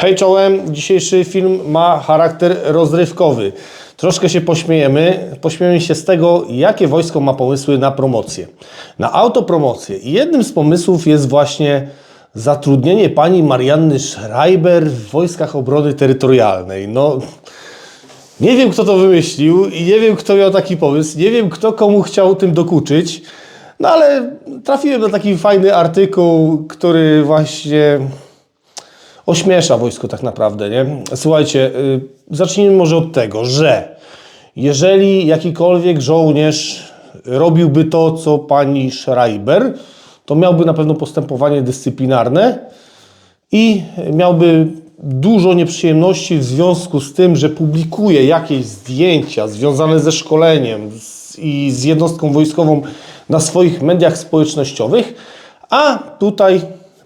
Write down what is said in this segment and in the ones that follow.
Hej czołem, dzisiejszy film ma charakter rozrywkowy. Troszkę się pośmiejemy, pośmiejemy się z tego, jakie wojsko ma pomysły na promocję. Na autopromocję. Jednym z pomysłów jest właśnie zatrudnienie pani Marianny Schreiber w Wojskach Obrony Terytorialnej. No, nie wiem kto to wymyślił i nie wiem kto miał taki pomysł, nie wiem kto komu chciał tym dokuczyć, no ale trafiłem na taki fajny artykuł, który właśnie ośmiesza wojsko tak naprawdę, nie? Słuchajcie, y, zacznijmy może od tego, że jeżeli jakikolwiek żołnierz robiłby to, co pani Schreiber, to miałby na pewno postępowanie dyscyplinarne i miałby dużo nieprzyjemności w związku z tym, że publikuje jakieś zdjęcia związane ze szkoleniem i z jednostką wojskową na swoich mediach społecznościowych, a tutaj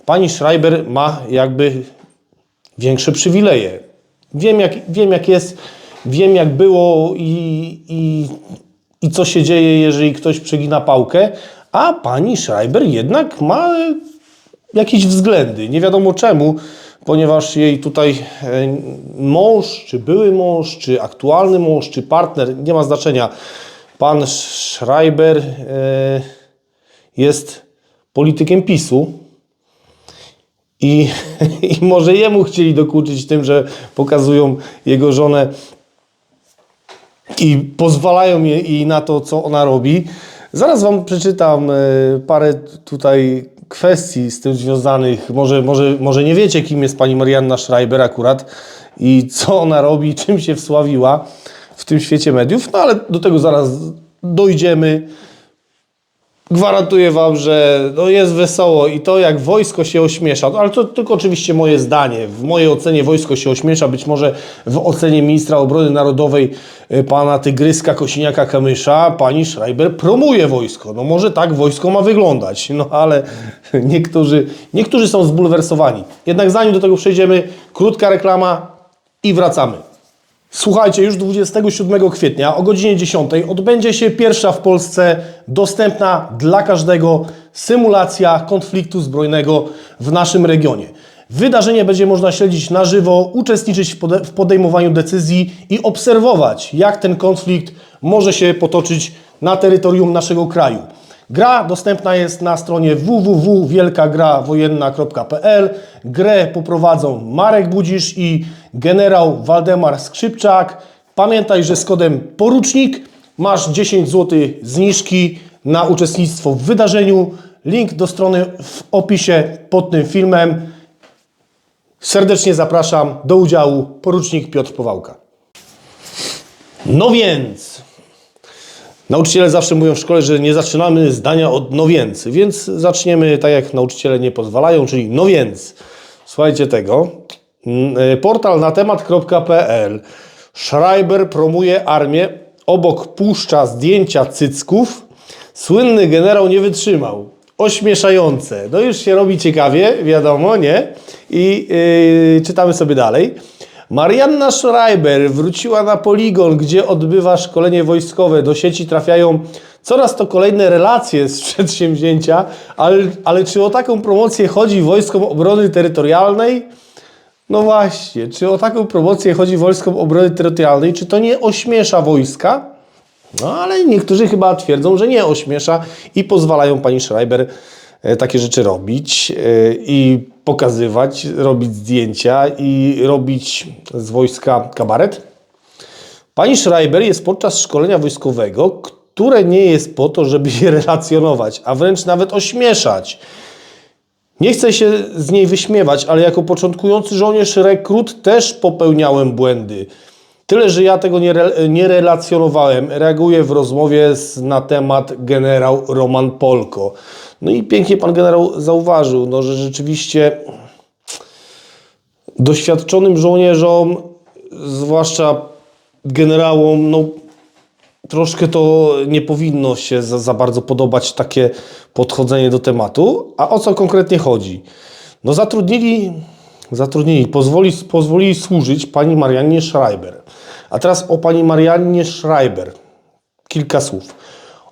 pani Schreiber ma jakby większe przywileje. Wiem jak, wiem jak jest, wiem jak było i, i, i co się dzieje, jeżeli ktoś przegina pałkę, a pani Schreiber jednak ma jakieś względy. Nie wiadomo czemu, ponieważ jej tutaj e, mąż, czy były mąż, czy aktualny mąż, czy partner, nie ma znaczenia. Pan Schreiber e, jest politykiem PiSu. I, I może jemu chcieli dokuczyć tym, że pokazują jego żonę i pozwalają jej na to, co ona robi. Zaraz Wam przeczytam e, parę tutaj kwestii z tym związanych. Może, może, może nie wiecie, kim jest pani Marianna Schreiber akurat i co ona robi, czym się wsławiła w tym świecie mediów, no ale do tego zaraz dojdziemy. Gwarantuję Wam, że no jest wesoło i to jak wojsko się ośmiesza, no ale to tylko oczywiście moje zdanie. W mojej ocenie wojsko się ośmiesza, być może w ocenie ministra obrony narodowej y, pana Tygryska Kosiniaka-Kamysza pani Schreiber promuje wojsko. No może tak wojsko ma wyglądać, no ale niektórzy, niektórzy są zbulwersowani. Jednak zanim do tego przejdziemy, krótka reklama i wracamy. Słuchajcie, już 27 kwietnia o godzinie 10 odbędzie się pierwsza w Polsce dostępna dla każdego symulacja konfliktu zbrojnego w naszym regionie. Wydarzenie będzie można śledzić na żywo, uczestniczyć w pode- w podejmowaniu decyzji i obserwować, jak ten konflikt może się potoczyć na terytorium naszego kraju. Gra dostępna jest na stronie www.wielkagrawojenna.pl. Grę poprowadzą Marek Budzisz i generał Waldemar Skrzypczak. Pamiętaj, że z kodem porucznik masz 10 zł zniżki na uczestnictwo w wydarzeniu. Link do strony w opisie pod tym filmem. Serdecznie zapraszam do udziału porucznik Piotr Powałka. No więc, Nauczyciele zawsze mówią w szkole, że nie zaczynamy zdania od no więc, więc zaczniemy tak jak nauczyciele nie pozwalają, czyli no więc. Słuchajcie tego. Mm, y, Portal na temat.pl Schreiber promuje armię, obok puszcza zdjęcia cycków. Słynny generał nie wytrzymał. Ośmieszające. No już się robi ciekawie, wiadomo, nie? I yy, czytamy sobie dalej. Marianna Schreiber wróciła na poligon, gdzie odbywa szkolenie wojskowe. Do sieci trafiają coraz to kolejne relacje z przedsięwzięcia, ale, ale czy o taką promocję chodzi Wojskom Obrony Terytorialnej? No właśnie, czy o taką promocję chodzi Wojskom Obrony Terytorialnej? Czy to nie ośmiesza wojska? No ale niektórzy chyba twierdzą, że nie ośmiesza i pozwalają pani Schreiber e, takie rzeczy robić e, i pokazywać, robić zdjęcia i robić z wojska kabaret. Pani Schreiber jest podczas szkolenia wojskowego, które nie jest po to, żeby je relacjonować, a wręcz nawet ośmieszać. Nie chcę się z niej wyśmiewać, ale jako początkujący żołnierz rekrut też popełniałem błędy. Tyle, że ja tego nie, re, nie relacjonowałem. Reaguję w rozmowie z, na temat generał Roman Polko. No i pięknie pan generał zauważył, no, że rzeczywiście doświadczonym żołnierzom, zwłaszcza generałom, no troszkę to nie powinno się za, za bardzo podobać takie podchodzenie do tematu. A o co konkretnie chodzi? No zatrudnili, zatrudnili pozwoli, pozwolili służyć pani Mariannie Schreiber. A teraz o pani Mariannie Schreiber. Kilka słów.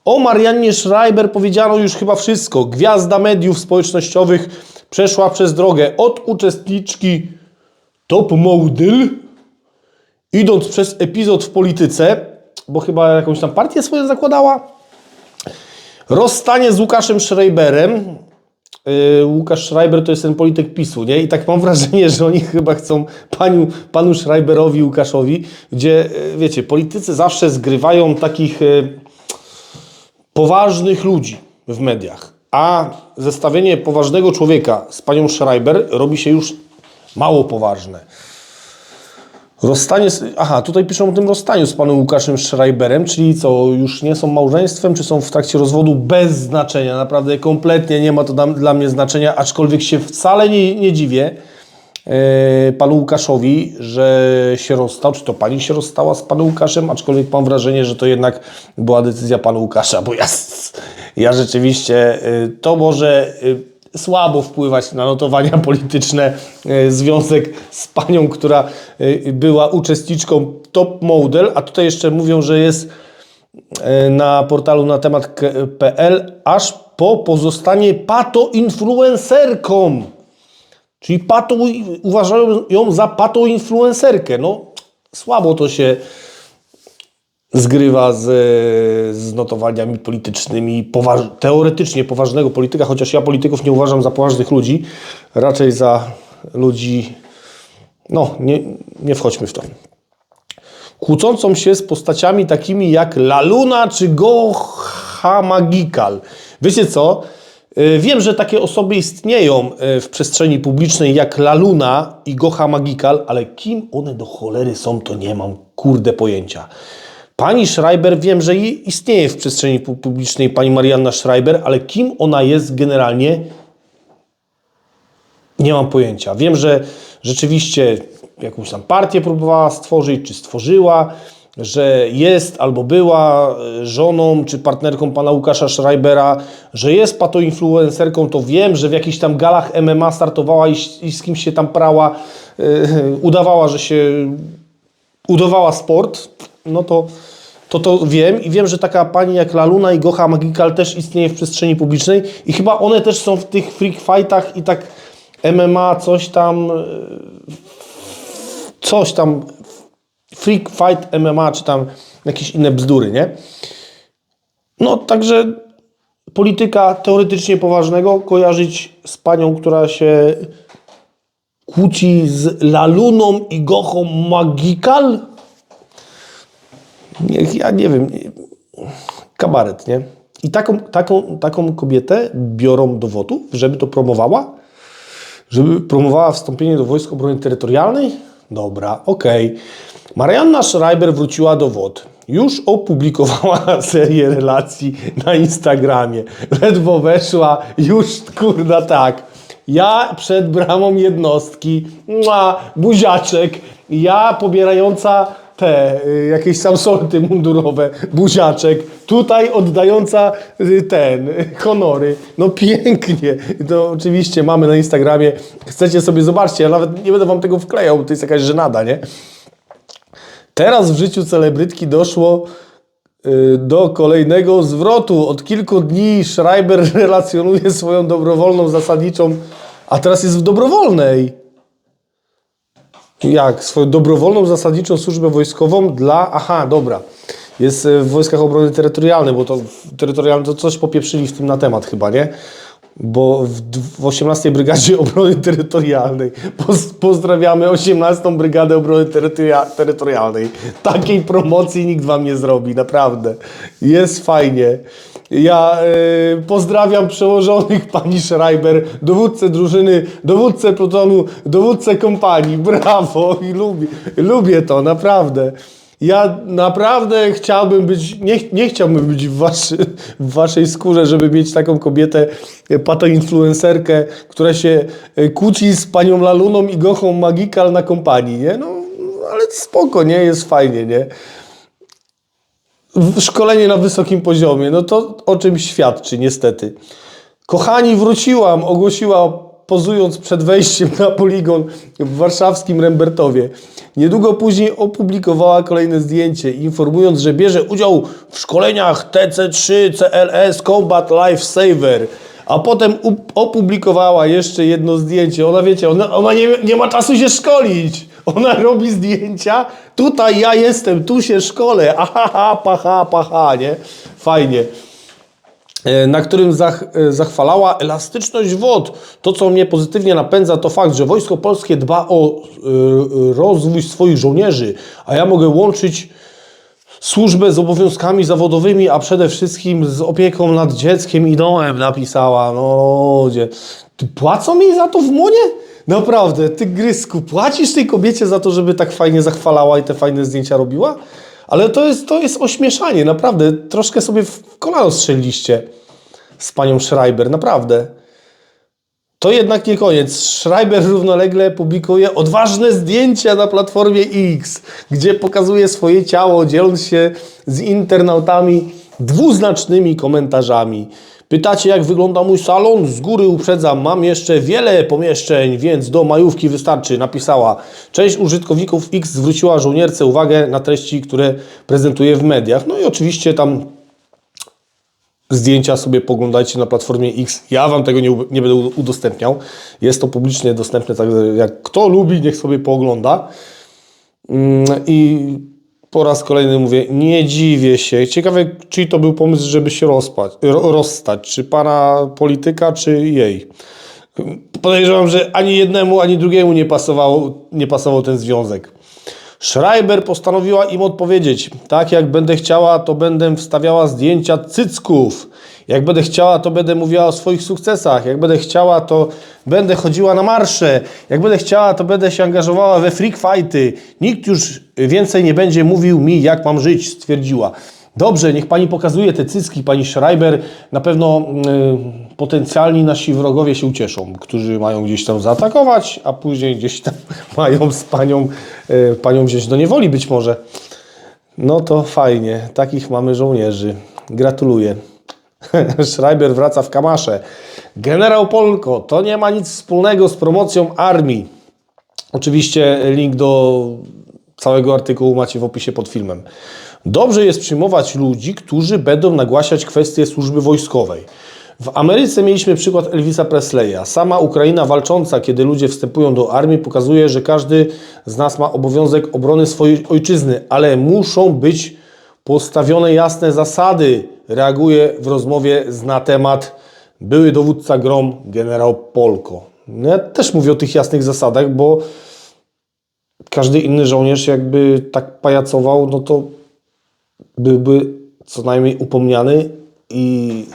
O Mariannie Schreiber powiedziano już chyba wszystko. Gwiazda mediów społecznościowych przeszła przez drogę od uczestniczki top model, idąc przez epizod w polityce, bo chyba jakąś tam partię swoją zakładała, rozstanie z Łukaszem Schreiberem. Yy, Łukasz Schreiber to jest ten polityk PiSu, nie? I tak mam wrażenie, że oni chyba chcą panu, panu Schreiberowi, Łukaszowi, gdzie, yy, wiecie, politycy zawsze zgrywają takich yy, poważnych ludzi w mediach, a zestawienie poważnego człowieka z panią Schreiber robi się już mało poważne. Rozstanie z... Aha, tutaj piszą o tym rozstaniu z panem Łukaszem Schreiberem, czyli co, już nie są małżeństwem, czy są w trakcie rozwodu bez znaczenia. Naprawdę kompletnie nie ma to dla, dla mnie znaczenia, aczkolwiek się wcale nie, nie dziwię e, panu Łukaszowi, że się rozstał, czy to pani się rozstała z panem Łukaszem, aczkolwiek mam wrażenie, że to jednak była decyzja pana Łukasza, bo ja, ja rzeczywiście e, to może e, słabo wpływać na notowania polityczne. E, Związek z panią, która e, była uczestniczką Top Model, a tutaj jeszcze mówią, że jest e, na portalu na temat.pl aż po pozostanie pato-influencerką. Czyli pato, uważają ją za pato-influencerkę. No, słabo to się zgrywa z, z notowaniami politycznymi, poważ, teoretycznie poważnego polityka, chociaż ja polityków nie uważam za poważnych ludzi, raczej za ludzi, no nie, nie wchodźmy w to. Kłócącą się z postaciami takimi jak Laluna czy Goha Magical. Wiecie co? Y, Wiem, że takie osoby istnieją y, w przestrzeni publicznej jak Laluna i Goha Magical, ale kim one do cholery są, to nie mam kurde pojęcia. Pani Schreiber, wiem, że istnieje w przestrzeni pu- publicznej pani Marianna Schreiber, ale kim ona jest generalnie, nie mam pojęcia. Wiem, że rzeczywiście jakąś tam partię próbowała stworzyć, czy stworzyła, że jest albo była e, żoną czy partnerką pana Łukasza Schreibera, że jest patoinfluencerką, to wiem, że w jakichś tam galach MMA startowała i, i z kimś się tam prała, e, udawała, że się udawała sport, no to, to to wiem i wiem, że taka pani jak Laluna i Gocha Magical też istnieje w przestrzeni publicznej i chyba one też są w tych freak fightach i tak MMA, coś tam, e, coś tam, freak fight MMA, czy tam jakieś inne bzdury, nie? No, także polityka teoretycznie poważnego kojarzyć z panią, która się kłóci z Laluną i Gochą Magical? Ja nie wiem. Kabaret, nie? I taką, taką, taką kobietę biorą do wodu, żeby to promowała? Żeby promowała wstąpienie do Wojsk Obrony Terytorialnej? Dobra, okej. Marianna Schreiber wróciła do WOD. Już opublikowała serię relacji na Instagramie. Ledwo weszła, już kurna tak. Ja przed bramą jednostki, mua, buziaczek, ja pobierająca te y, jakieś samsorty mundurowe, buziaczek, tutaj oddająca y, ten, honory. No pięknie. To oczywiście mamy na Instagramie. Chcecie sobie zobaczcie, ja nawet nie będę wam tego wklejał, to jest jakaś żenada, nie? Teraz w życiu celebrytki doszło y, do kolejnego zwrotu. Od kilku dni Schreiber relacjonuje swoją dobrowolną, zasadniczą, a teraz jest w dobrowolnej. Jak? Swoją dobrowolną, zasadniczą służbę wojskową dla... Aha, dobra. Jest e, w Wojskach Obrony Terytorialnej, bo to terytorialne to coś popieprzyli w tym na temat chyba, nie? Bo w, d- w 18 Brygadzie Obrony Terytorialnej poz, pozdrawiamy 18 Brygadę Obrony terytoria, Terytorialnej. Takiej promocji nikt wam nie zrobi, naprawdę. Jest fajnie. Ja e, pozdrawiam przełożonych pani Schreiber, dowódcę drużyny, dowódcę plutonu, dowódcę kompanii. Brawo i lubię, lubię to, naprawdę. Ja naprawdę chciałbym być, nie, nie chciałbym być w, waszy, w waszej skórze, żeby mieć taką kobietę, e, patoinfluencerkę, która się e, kłóci z panią Laluną i Gochą Magical na kompanii, nie? No, ale spoko, nie? Jest fajnie, nie? Szkolenie na wysokim poziomie. No to o czym świadczy, niestety. Kochani, wróciłam, ogłosiła pozując przed wejściem na poligon w warszawskim Rembertowie. Niedługo później opublikowała kolejne zdjęcie, informując, że bierze udział w szkoleniach TC3 CLS Combat Life Saver. A potem opublikowała jeszcze jedno zdjęcie. Ona, wiecie, ona, ona nie, nie ma czasu się szkolić. Ona robi zdjęcia. Tutaj ja jestem, tu się szkolę. Aha, pacha, pacha, nie? Fajnie. E, na którym zach, e, zachwalała elastyczność wod. To, co mnie pozytywnie napędza, to fakt, że Wojsko Polskie dba o e, rozwój swoich żołnierzy, a ja mogę łączyć służbę z obowiązkami zawodowymi, a przede wszystkim z opieką nad dzieckiem i domem, napisała. No, ludzie. Płacą mi za to w monie? Naprawdę, ty grysku, płacisz tej kobiecie za to, żeby tak fajnie zachwalała i te fajne zdjęcia robiła? Ale to jest, to jest ośmieszanie, naprawdę. Troszkę sobie w kolano strzeliliście z panią Schreiber, naprawdę. To jednak nie koniec. Schreiber równolegle publikuje odważne zdjęcia na platformie X, gdzie pokazuje swoje ciało, dzieląc się z internautami dwuznacznymi komentarzami. Pytacie, jak wygląda mój salon? Z góry uprzedzam, mam jeszcze wiele pomieszczeń, więc do majówki wystarczy, napisała. Część użytkowników X zwróciła żołnierce uwagę na treści, które prezentuje w mediach. No i oczywiście tam zdjęcia sobie poglądajcie na platformie X. Ja Wam tego nie, nie będę udostępniał. Jest to publicznie dostępne, także jak kto lubi, niech sobie poogląda. Mm, I po raz kolejny mówię, nie dziwię się. Ciekawe, czyj to był pomysł, żeby się rozpać, ro, rozstać. Czy pana polityka, czy jej. Podejrzewam, że ani jednemu, ani drugiemu nie pasował, nie pasował ten związek. Schreiber postanowiła im odpowiedzieć: Tak jak będę chciała, to będę wstawiała zdjęcia cycków. Jak będę chciała, to będę mówiła o swoich sukcesach. Jak będę chciała, to będę chodziła na marsze. Jak będę chciała, to będę się angażowała we freak fighty. Nikt już więcej nie będzie mówił mi, jak mam żyć, stwierdziła. Dobrze, niech pani pokazuje te cycki, pani Schreiber. Na pewno y, potencjalni nasi wrogowie się ucieszą, którzy mają gdzieś tam zaatakować, a później gdzieś tam mają z panią, y, panią wziąć do niewoli być może. No to fajnie, takich mamy żołnierzy. Gratuluję. Schreiber wraca w kamasze. Generał Polko, to nie ma nic wspólnego z promocją armii. Oczywiście link do całego artykułu macie w opisie pod filmem. Dobrze jest przyjmować ludzi, którzy będą nagłaśniać kwestie służby wojskowej. W Ameryce mieliśmy przykład Elvisa Presleya. Sama Ukraina walcząca, kiedy ludzie wstępują do armii, pokazuje, że każdy z nas ma obowiązek obrony swojej ojczyzny, ale muszą być postawione jasne zasady. Reaguje w rozmowie na temat były dowódca GROM generał Polko. No Ja też mówię o tych jasnych zasadach, bo każdy inny żołnierz jakby tak pajacował, no to byłby co najmniej upomniany i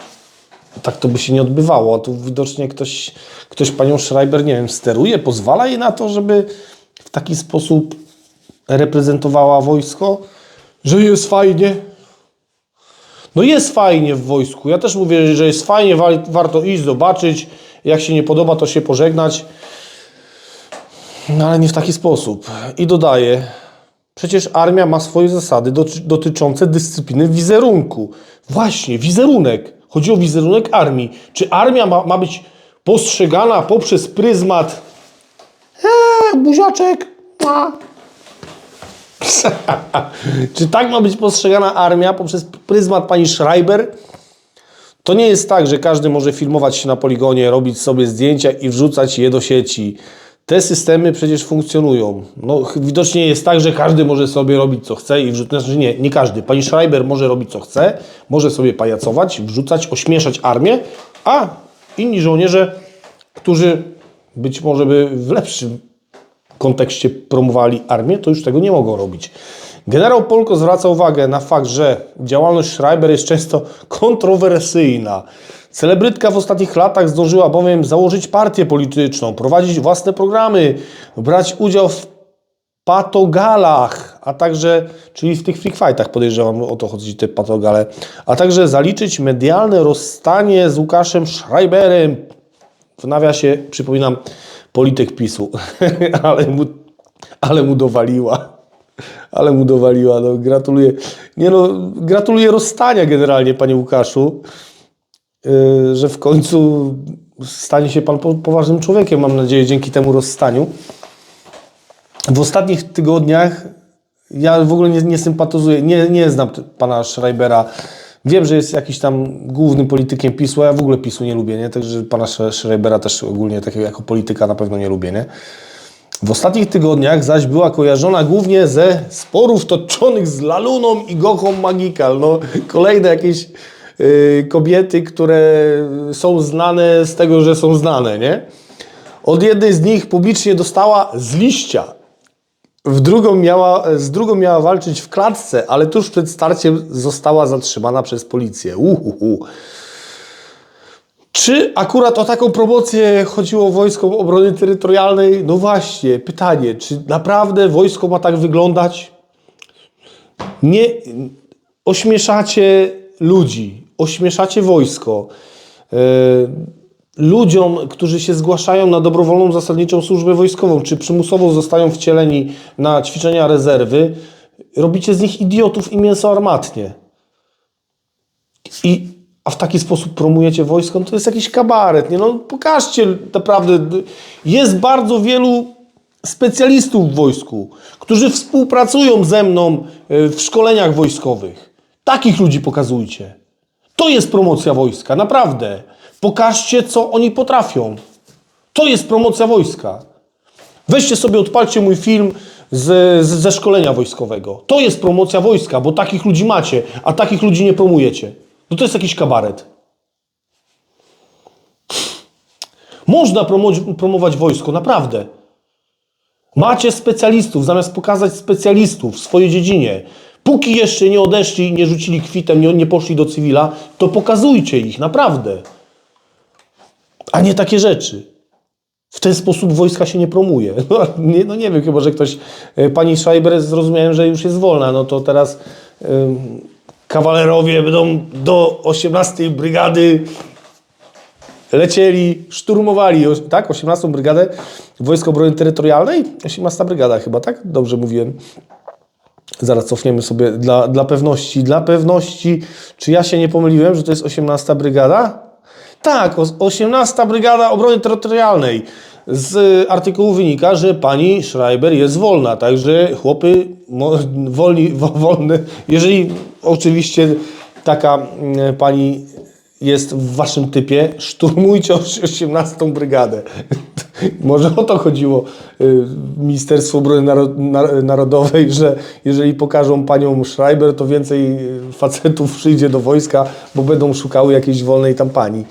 tak to by się nie odbywało. A tu widocznie ktoś, ktoś panią Schreiber, nie wiem, steruje, pozwala jej na to, żeby w taki sposób reprezentowała wojsko, że jest fajnie. No jest fajnie w wojsku. Ja też mówię, że jest fajnie, wa- warto iść, zobaczyć. Jak się nie podoba, to się pożegnać. No ale nie w taki sposób. I dodaję, przecież armia ma swoje zasady doty- dotyczące dyscypliny wizerunku. Właśnie, wizerunek. Chodzi o wizerunek armii. Czy armia ma, ma być postrzegana poprzez pryzmat eee, buziaczek, mua. Czy tak ma być postrzegana armia poprzez pryzmat pani Schreiber? To nie jest tak, że każdy może filmować się na poligonie, robić sobie zdjęcia i wrzucać je do sieci. Te systemy przecież funkcjonują. No, widocznie jest tak, że każdy może sobie robić co chce i wrzucać. Znaczy nie, nie każdy. Pani Schreiber może robić co chce, może sobie pajacować, wrzucać, ośmieszać armię, a inni żołnierze, którzy być może by w lepszym kontekście promowali armię, to już tego nie mogą robić. Generał Polko zwraca uwagę na fakt, że działalność Schreiber jest często kontrowersyjna. Celebrytka w ostatnich latach zdążyła bowiem założyć partię polityczną, prowadzić własne programy, brać udział w patogalach, a także, czyli w tych freak fightach podejrzewam, o to chodzi te patogale, a także zaliczyć medialne rozstanie z Łukaszem Schreiberem, w nawiasie, przypominam, polityk PiSu, ale, mu, ale mu dowaliła. Ale mu dowaliła, no gratuluję. Nie no, gratuluję rozstania generalnie, panie Łukaszu, yy, że w końcu stanie się pan po, poważnym człowiekiem, mam nadzieję, dzięki temu rozstaniu. W ostatnich tygodniach ja w ogóle nie, nie sympatyzuję, nie, nie znam pana Schreibera Wiem, że jest jakiś tam głównym politykiem PiSu, a ja w ogóle PiSu nie lubię, nie? Także pana Sch- Schreibera też ogólnie takiego jako polityka na pewno nie lubię, nie? W ostatnich tygodniach zaś była kojarzona głównie ze sporów toczonych z Laluną i Gochą Magical. No, kolejne jakieś y, kobiety, które są znane z tego, że są znane, nie? Od jednej z nich publicznie dostała z liścia. W drugą miała, z drugą miała walczyć w klatce, ale tuż przed starciem została zatrzymana przez policję. Uhuhu. Czy akurat o taką promocję chodziło Wojskom Obrony Terytorialnej? No właśnie, pytanie, czy naprawdę wojsko ma tak wyglądać? Nie ośmieszacie ludzi, ośmieszacie wojsko. Yy, ludziom, którzy się zgłaszają na dobrowolną zasadniczą służbę wojskową, czy przymusowo zostają wcieleni na ćwiczenia rezerwy, robicie z nich idiotów i mięso armatnie. I, a w taki sposób promujecie wojsko, no to jest jakiś kabaret, nie? No pokażcie naprawdę. Jest bardzo wielu specjalistów w wojsku, którzy współpracują ze mną y, w szkoleniach wojskowych. Takich ludzi pokazujcie. To jest promocja wojska, naprawdę. Pokażcie, co oni potrafią. To jest promocja wojska. Weźcie sobie, odpalcie mój film z, z, ze szkolenia wojskowego. To jest promocja wojska, bo takich ludzi macie, a takich ludzi nie promujecie. No to jest jakiś kabaret. Można promo- promować wojsko, naprawdę. Macie specjalistów, zamiast pokazać specjalistów w swojej dziedzinie. Póki jeszcze nie odeszli nie rzucili kwitem, nie, nie poszli do cywila, to pokazujcie ich, naprawdę. A nie takie rzeczy. W ten sposób wojska się nie promuje. No nie, no nie wiem, chyba że ktoś. e, Pani Schreiber zrozumiałem, że już jest wolna, no to teraz kawalerowie będą do 18 brygady lecieli, szturmowali, tak? 18 brygadę Wojsk Obrony Terytorialnej? 18 brygada chyba, tak? Dobrze mówiłem. Zaraz cofniemy sobie dla, dla pewności. Dla pewności, czy ja się nie pomyliłem, że to jest 18 brygada? Tak, os- 18 brygada obrony terytorialnej. Z artykułu wynika, że pani Schreiber jest wolna, także chłopy wolni, wo- wolne, jeżeli oczywiście taka mm, pani jest w waszym typie, szturmujcie oś- 18 brygadę. Może o to chodziło y, Ministerstwo Obrony Naro- Nar- Narodowej, że jeżeli pokażą panią Schreiber, to więcej y, facetów przyjdzie do wojska, bo będą szukały jakiejś wolnej tam pani.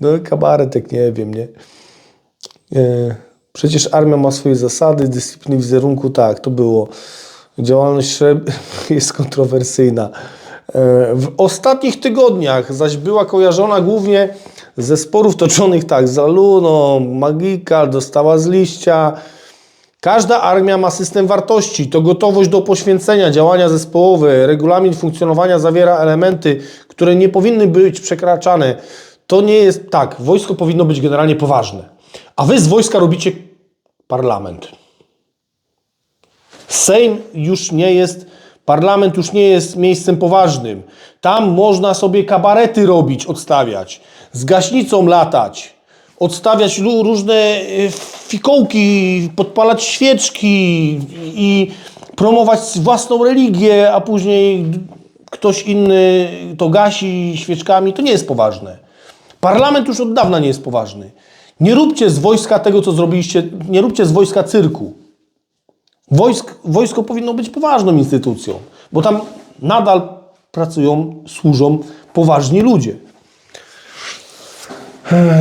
No kabaretek, nie wiem, nie? E, Przecież armia ma swoje zasady, dyscypliny wizerunku, tak, to było. Działalność Schreiber jest kontrowersyjna. W ostatnich tygodniach zaś była kojarzona głównie ze sporów toczonych tak z Aluną, Magika, dostała z liścia. Każda armia ma system wartości, to gotowość do poświęcenia, działania zespołowe, regulamin funkcjonowania zawiera elementy, które nie powinny być przekraczane. To nie jest tak, wojsko powinno być generalnie poważne, a wy z wojska robicie parlament. Sejm już nie jest, parlament już nie jest miejscem poważnym. Tam można sobie kabarety robić, odstawiać, z gaśnicą latać, odstawiać różne y, fikołki, podpalać świeczki i promować własną religię, a później ktoś inny to gasi świeczkami. To nie jest poważne. Parlament już od dawna nie jest poważny. Nie róbcie z wojska tego, co zrobiliście, nie róbcie z wojska cyrku. Wojsk, wojsko powinno być poważną instytucją, bo tam nadal pracują, służą poważni ludzie.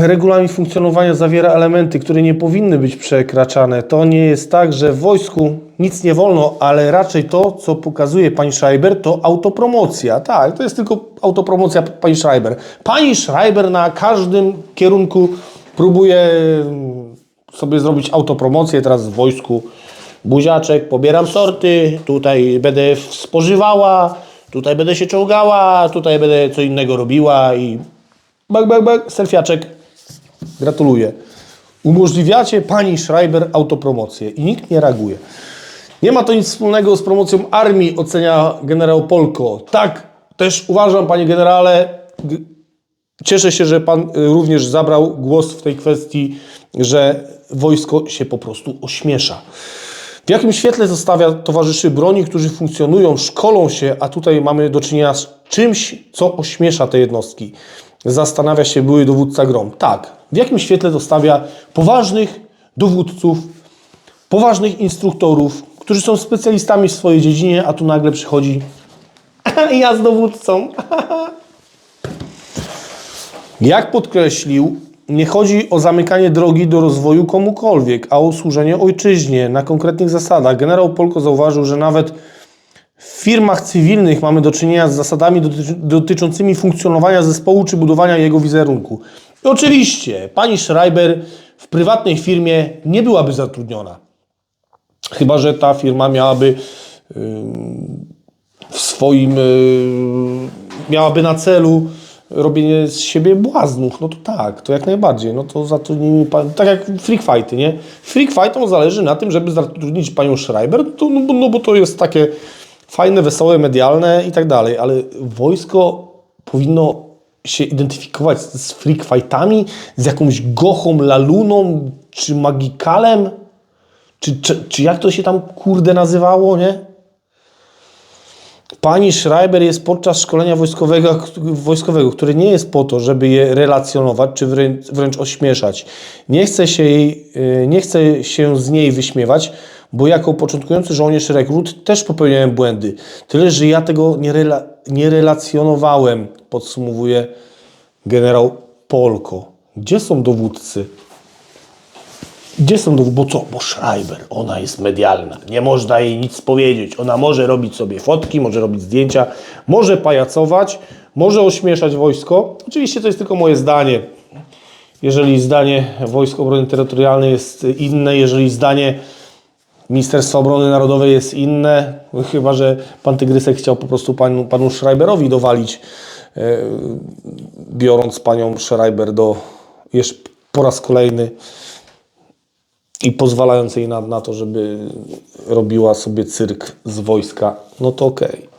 Regulamin funkcjonowania zawiera elementy, które nie powinny być przekraczane. To nie jest tak, że w wojsku nic nie wolno, ale raczej to, co pokazuje pani Schreiber, to autopromocja. Tak, to jest tylko autopromocja pani Schreiber. Pani Schreiber na każdym kierunku próbuje mm, sobie zrobić autopromocję teraz w wojsku. Buziaczek, pobieram sorty, tutaj będę spożywała, tutaj będę się czołgała, tutaj będę co innego robiła i bak, bak, bak, selfiaczek. Gratuluję. Umożliwiacie pani Schreiber autopromocję i nikt nie reaguje. Nie ma to nic wspólnego z promocją armii, ocenia generał Polko. Tak, też uważam, panie generale, Cieszę się, że Pan y, również zabrał głos w tej kwestii, że wojsko się po prostu ośmiesza. W jakim świetle zostawia towarzyszy broni, którzy funkcjonują, szkolą się, a tutaj mamy do czynienia z czymś, co ośmiesza te jednostki? Zastanawia się były dowódca Grom. Tak. W jakim świetle zostawia poważnych dowódców, poważnych instruktorów, którzy są specjalistami w swojej dziedzinie, a tu nagle przychodzi ja z dowódcą. Jak podkreślił, nie chodzi o zamykanie drogi do rozwoju komukolwiek, a o służenie ojczyźnie na konkretnych zasadach. Generał Polko zauważył, że nawet w firmach cywilnych mamy do czynienia z zasadami doty- dotyczącymi funkcjonowania zespołu czy budowania jego wizerunku. I oczywiście pani Schreiber w prywatnej firmie nie byłaby zatrudniona. Chyba, że ta firma miałaby w swoim, y, miałaby na celu robienie z siebie błaznów, no to tak, to jak najbardziej, no to zatrudnijmy, pan, tak jak freak fighty, nie? Freak fightom zależy na tym, żeby zatrudnić panią Schreiber, no, to, no, no bo to jest takie fajne, wesołe, medialne i tak dalej, ale wojsko powinno się identyfikować z freak fightami, z jakąś gochą, laluną, czy magikalem, czy, czy, czy jak to się tam kurde nazywało, nie? Pani Schreiber jest podczas szkolenia wojskowego, wojskowego, które nie jest po to, żeby je relacjonować, czy wręcz, wręcz ośmieszać. Nie chce, się jej, y, nie chce się z niej wyśmiewać, bo jako początkujący żołnierz rekrut też popełniałem błędy. Tyle, że ja tego nie, rela, nie relacjonowałem, podsumowuje generał Polko. Gdzie są dowódcy? Gdzie są dowódcy? Bo co? Bo Schreiber, ona jest medialna. Nie można jej nic powiedzieć. Ona może robić sobie fotki, może robić zdjęcia, może pajacować, może ośmieszać wojsko. Oczywiście to jest tylko moje zdanie. Jeżeli zdanie Wojsk Obrony Terytorialnej jest inne, jeżeli zdanie Ministerstwa Obrony Narodowej jest inne, chyba że pan Tygrysek chciał po prostu panu, panu Schreiberowi dowalić, e, biorąc panią Schreiber do jeszcze po raz kolejny i pozwalając jej na, na to, żeby robiła sobie cyrk z wojska, no to okej.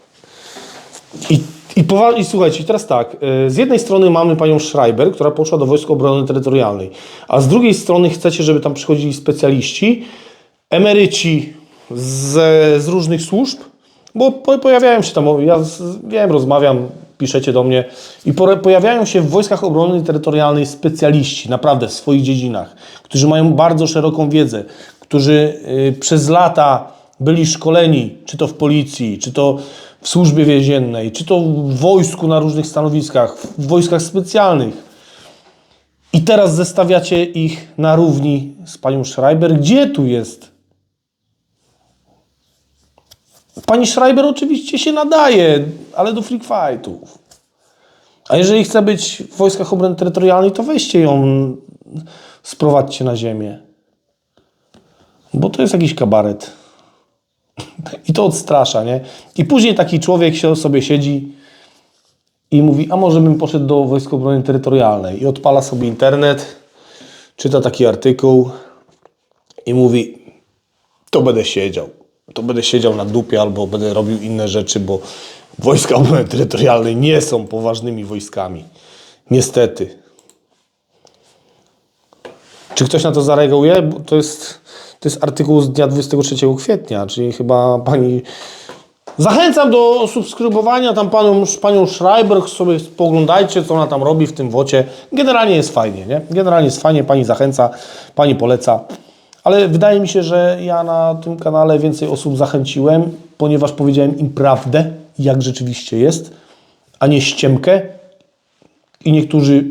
I, i, powa- I słuchajcie, teraz tak, y, z jednej strony mamy panią Schreiber, która poszła do Wojsk Obrony Terytorialnej, a z drugiej strony chcecie, żeby tam przychodzili specjaliści, emeryci z, z różnych służb, bo po, pojawiają się tam, ja wiem, rozmawiam, piszecie do mnie i po, pojawiają się w Wojskach Obrony Terytorialnej specjaliści, naprawdę w swoich dziedzinach, którzy mają bardzo szeroką wiedzę, którzy y, przez lata byli szkoleni, czy to w policji, czy to w służbie więziennej, czy to w wojsku na różnych stanowiskach, w wojskach specjalnych. I teraz zestawiacie ich na równi z panią Schreiber. Gdzie tu jest? Pani Schreiber oczywiście się nadaje, ale do freak fightów. A jeżeli chce być w Wojskach Obrony Terytorialnej, to weźcie ją, sprowadźcie na ziemię. Bo to jest jakiś kabaret. I to odstrasza, nie? I później taki człowiek się sobie siedzi i mówi, a może bym poszedł do Wojsk Obrony Terytorialnej. I odpala sobie internet, czyta taki artykuł i mówi, to będę siedział. To będę siedział na dupie albo będę robił inne rzeczy, bo Wojska Obrony Terytorialnej nie są poważnymi wojskami. Niestety. Czy ktoś na to zareaguje? Bo to jest, to jest artykuł z dnia 23 kwietnia, czyli chyba pani... Zachęcam do subskrybowania tam panią, panią Schreiber, sobie poglądajcie, co ona tam robi w tym wocie. Generalnie jest fajnie, nie? Generalnie jest fajnie, pani zachęca, pani poleca. Ale wydaje mi się, że ja na tym kanale więcej osób zachęciłem, ponieważ powiedziałem im prawdę, jak rzeczywiście jest, a nie ściemkę. I niektórzy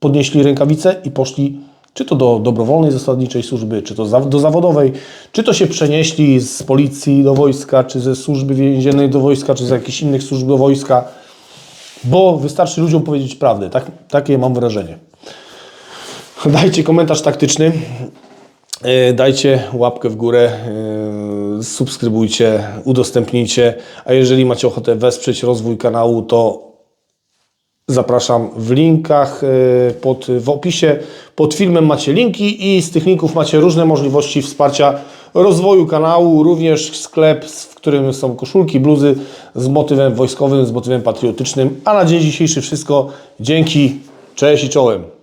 podnieśli rękawice i poszli czy to do dobrowolnej zasadniczej służby, czy to do zawodowej, czy to się przenieśli z policji do wojska, czy ze służby więziennej do wojska, czy z jakichś innych służb do wojska, bo wystarczy ludziom powiedzieć prawdę. Tak, takie mam wrażenie. Dajcie komentarz taktyczny. E, Dajcie łapkę w górę, e, subskrybujcie, udostępnijcie, a jeżeli macie ochotę wesprzeć rozwój kanału, to zapraszam w linkach e, pod, w opisie. Pod filmem macie linki i z tych linków macie różne możliwości wsparcia rozwoju kanału, również sklep, w którym są koszulki, bluzy z motywem wojskowym, z motywem patriotycznym. A na dzień dzisiejszy wszystko. Dzięki, cześć i czołem.